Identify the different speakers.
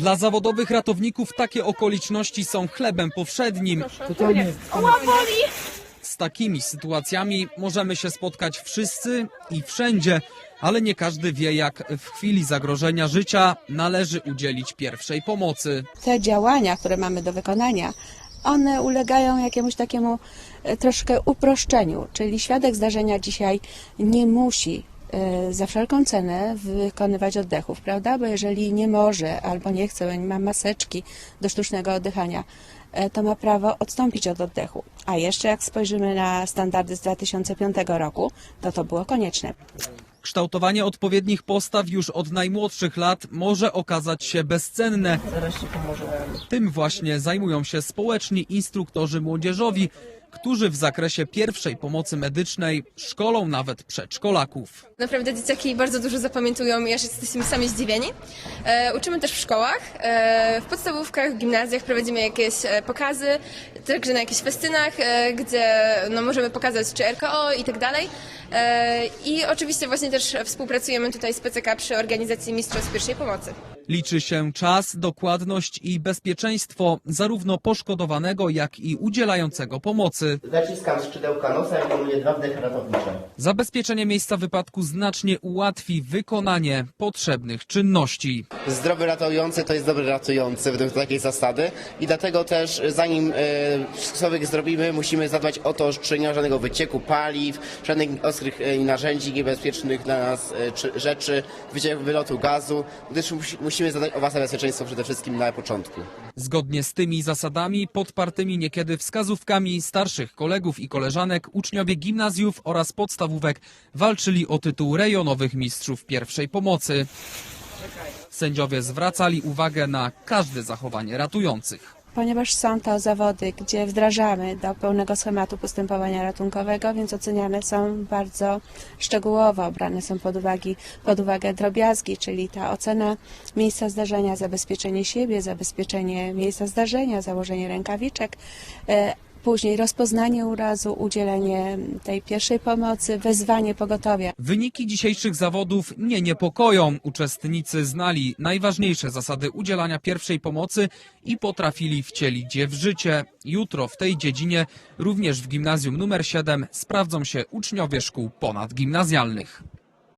Speaker 1: Dla zawodowych ratowników takie okoliczności są chlebem powszednim. Z takimi sytuacjami możemy się spotkać wszyscy i wszędzie, ale nie każdy wie, jak w chwili zagrożenia życia należy udzielić pierwszej pomocy.
Speaker 2: te działania, które mamy do wykonania, one ulegają jakiemuś takiemu e, troszkę uproszczeniu, czyli świadek zdarzenia dzisiaj nie musi za wszelką cenę wykonywać oddechów, prawda? Bo jeżeli nie może albo nie chce, nie ma maseczki do sztucznego oddychania, e, to ma prawo odstąpić od oddechu. A jeszcze jak spojrzymy na standardy z 2005 roku, to to było konieczne.
Speaker 1: Kształtowanie odpowiednich postaw już od najmłodszych lat może okazać się bezcenne. Tym właśnie zajmują się społeczni instruktorzy młodzieżowi, którzy w zakresie pierwszej pomocy medycznej szkolą nawet przedszkolaków.
Speaker 3: Naprawdę dzieciaki bardzo dużo zapamiętują i aż jesteśmy sami zdziwieni. E, uczymy też w szkołach, e, w podstawówkach, w gimnazjach prowadzimy jakieś e, pokazy, także na jakichś festynach, e, gdzie no, możemy pokazać czy RKO i tak dalej. E, I oczywiście właśnie też współpracujemy tutaj z PCK przy organizacji Mistrzostw Pierwszej Pomocy.
Speaker 1: Liczy się czas, dokładność i bezpieczeństwo zarówno poszkodowanego, jak i udzielającego pomocy.
Speaker 4: Zaciskam skrzydełka nosa i wykonuję dwa wdechy ratownicze.
Speaker 1: Zabezpieczenie miejsca wypadku znacznie ułatwi wykonanie potrzebnych czynności.
Speaker 4: Zdrowy ratujący to jest dobry ratujący według takiej zasady i dlatego też e, zanim e, cokolwiek zrobimy, musimy zadbać o to, czy nie ma żadnego wycieku paliw, żadnych ostrych e, narzędzi niebezpiecznych dla nas e, czy, rzeczy, wycieku wylotu gazu, gdyż musi, musimy zadbać o własne bezpieczeństwo przede wszystkim na początku.
Speaker 1: Zgodnie z tymi zasadami, podpartymi niekiedy wskazówkami starszych kolegów i koleżanek, uczniowie gimnazjów oraz podstawówek walczyli o tytuł rejonowych mistrzów pierwszej pomocy. Sędziowie zwracali uwagę na każde zachowanie ratujących.
Speaker 2: Ponieważ są to zawody, gdzie wdrażamy do pełnego schematu postępowania ratunkowego, więc oceniane są bardzo szczegółowo, brane są pod, uwagi, pod uwagę drobiazgi, czyli ta ocena miejsca zdarzenia, zabezpieczenie siebie, zabezpieczenie miejsca zdarzenia, założenie rękawiczek, e, później rozpoznanie urazu, udzielenie tej pierwszej pomocy, wezwanie pogotowia.
Speaker 1: Wyniki dzisiejszych zawodów nie niepokoją. Uczestnicy znali najważniejsze zasady udzielania pierwszej pomocy i potrafili wcielić je w życie. Jutro w tej dziedzinie, również w gimnazjum numer 7, sprawdzą się uczniowie szkół ponadgimnazjalnych.